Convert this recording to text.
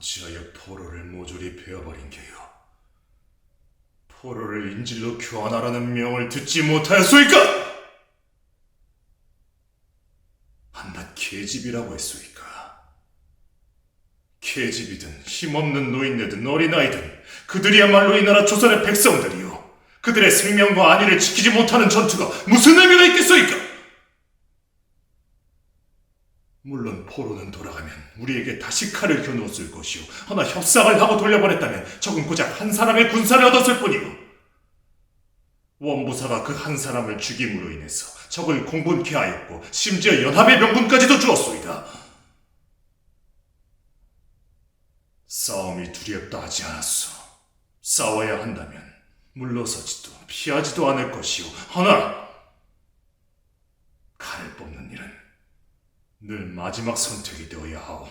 어찌하여 포로를 모조리 베어버린 게요? 포로를 인질로 교환하라는 명을 듣지 못하였소이까? 한낱 계집이라고 했소이까? 계집이든 힘없는 노인네든 어린아이든 그들이야말로 이 나라 조선의 백성들이요. 그들의 생명과 안위를 지키지 못하는 전투가 무슨 의미가 있겠소이까? 물론 포로는 돌아가면 우리에게 다시 칼을 겨누었을 것이요. 하나 협상을 하고 돌려보냈다면 적은 고작 한 사람의 군사를 얻었을 뿐이요. 원부사가 그 한 사람을 죽임으로 인해서 적을 공분케 하였고 심지어 연합의 명분까지도 주었소이다. 싸움이 두렵다 하지 않았어. 싸워야 한다면 물러서지도 피하지도 않을 것이요. 하나 칼을 뽑는 일은 늘 마지막 선택이 되어야 하오.